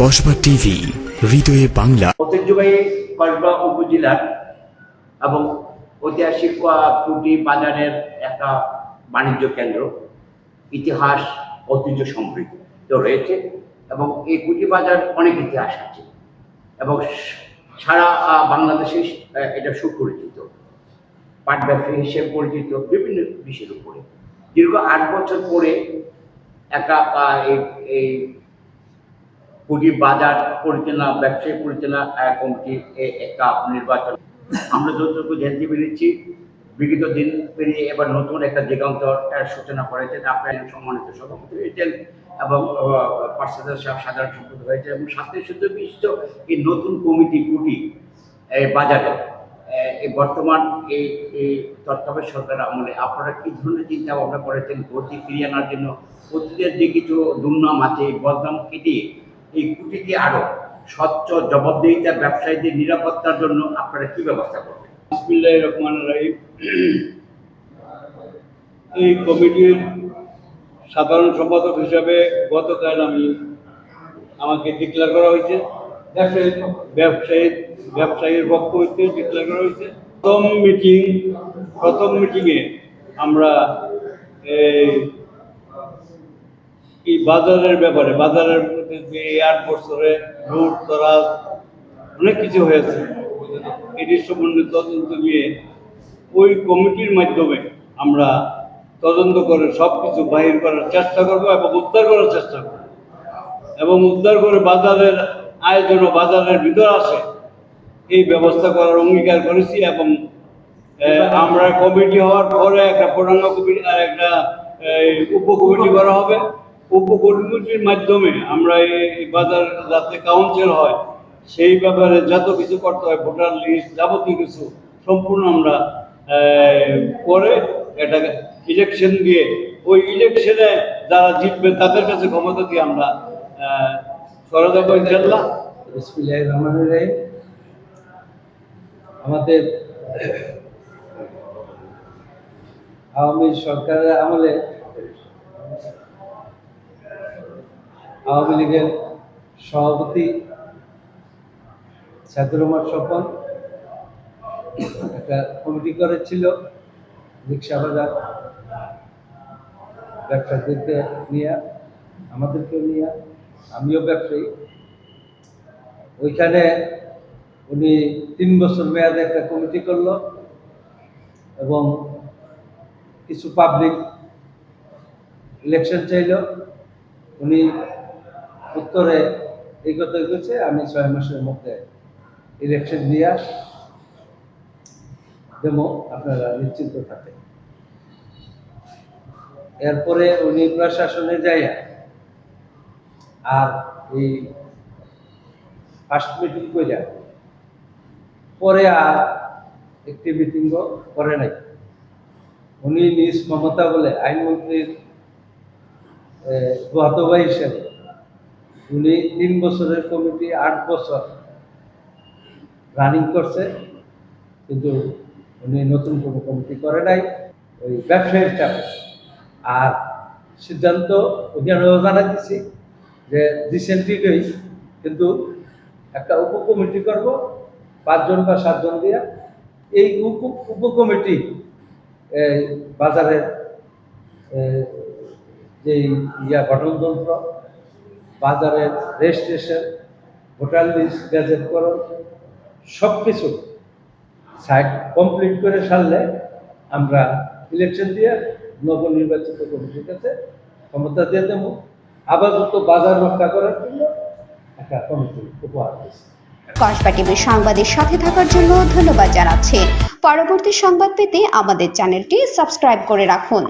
Kasba TV, হৃদয়ে বাংলা। ঐতিহ্যবাহী কসবা উপজেলার এবং ঐতিহাসিক কুটি বাজারের একটা বাণিজ্য কেন্দ্র, ইতিহাস, ঐতিহ্য সমৃদ্ধ রয়েছে এবং এই কুটি বাজার অনেক ইতিহাস আছে এবং সারা বাংলাদেশে এটা সুপরিচিত পাট ব্যবসায়ী হিসেবে পরিচিত বিভিন্ন বিষয়ের উপরে। দীর্ঘ আট বছর পরে একটা এই পুঁজি বাজার পরিচালনা ব্যবসায়ী পরিচালনা কমিটি একটা নির্বাচন। আমরা যতটুকু জানতে পেরেছি, বিগত দিন পেরিয়ে এবার নতুন একটা দিগন্তর সূচনা করেছেন। আপনার সম্মানিত সভাপতি হয়েছেন এবং পার্সেদার সাহেব সাধারণ সম্পাদক হয়েছে এবং সাথে শুধু বিশিষ্ট এই নতুন কমিটি কুটি বাজারে এই বর্তমান এই এই তত্ত্বাবধায়ক সরকার আমলে আপনারা কি ধরনের চিন্তা ভাবনা করেছেন? গতি ফিরিয়ে আনার জন্য অতীতের যে কিছু দুর্নাম আছে বদনাম কেটিয়ে এই কুটিকে আরও স্বচ্ছ, জবাবদিহিতা, ব্যবসায়ীদের নিরাপত্তার জন্য আপনারা কি ব্যবস্থা করবেন? রহমান রাহিম। এই কমিটির সাধারণ সম্পাদক হিসাবে গতকাল আমি আমাকে ডিক্লেয়ার করা হয়েছে। ব্যবসায়ী ব্যবসায়ী ব্যবসায়ীর পক্ষ হইতে ডিক্লেয়ার করা হয়েছে। প্রথম মিটিং প্রথম মিটিংয়ে আমরা এই বাজারের ব্যাপারে বাজারের যে লুট অনেক কিছু হয়েছে। সম্বন্ধে তদন্ত নিয়ে ওই কমিটির মাধ্যমে আমরা তদন্ত করে সব কিছু বাহির করার চেষ্টা করব এবং উদ্ধার করার চেষ্টা করব। এবং উদ্ধার করে বাজারের আয় যেন বাজারের ভিতর আসে, এই ব্যবস্থা করার অঙ্গীকার করেছি এবং আমরা কমিটি হওয়ার পরে একটা পূর্ণাঙ্গ কমিটি আর একটা উপকমিটি করা হবে। উপকমিটির মাধ্যমে আমরা এই বাজার যাতে কাউন্সিল হয়, সেই ব্যাপারে যত কিছু করতে হয়, ভোটার লিস্ট যাবতীয় কিছু সম্পূর্ণ আমরা করে একটা ইলেকশন দিয়ে, ওই ইলেকশনে যারা জিতবে তাদের কাছে ক্ষমতা দিয়ে আমরা আমাদের আওয়ামী সরকারের আমলে আওয়ামী লীগের সভাপতি সাদুর রহমান স্বপন একটা কমিটি করেছিল, রিক্সা বাজার, ব্যবসায়ীদেরকে নিয়ে আমাদেরকেও নিয়ে, আমিও ব্যবসায়ী। ওইখানে উনি তিন বছর মেয়াদে একটা কমিটি করল এবং কিছু পাবলিক ইলেকশন চাইল। উনি উত্তরে এই কথা গেছে আমি ছয় মাসের মধ্যে ইলেকশন দিয়া দেবো, আপনারা নিশ্চিন্ত থাকেন। এরপরে উনি প্রশাসনে যাইয়া আর এই ফার্স্ট মিটিং কইরা পরে আর একটি মিটিংও করে নাই। উনি নিজ মমতা বলে আইনমন্ত্রীর গতবা হিসেবে উনি তিন বছরের কমিটি, আট বছর রানিং করছে। কিন্তু উনি নতুন কোনো কমিটি করে নাই, ওই ব্যবসায়ীর চাপে আর সিদ্ধান্ত ওখানেও জানা দিছি যে রিসেন্টলি কিন্তু একটা উপকমিটি করব, পাঁচজন বা সাতজন দিয়া। এই উপ, উপকমিটি এই বাজারের যে ইয়া গঠনতন্ত্র বাজারের রেজিস্ট্রেশন ভোটার লিস্ট গ্যাজেটকরণ সব কিছু সাইট কমপ্লিট করে সারলে আমরা ইলেকশন দিয়ে নবনির্বাচিত কমিটির কাছে ক্ষমতা দিয়ে দেবো। আপাতত বাজার রক্ষা করার জন্য একটা কমিটি উপহার দিচ্ছি কসবা টিভির সংবাদের সাথে থাকার জন্য ধন্যবাদ জানাচ্ছি। পরবর্তী সংবাদ পেতে আমাদের চ্যানেলটি সাবস্ক্রাইব করে রাখুন।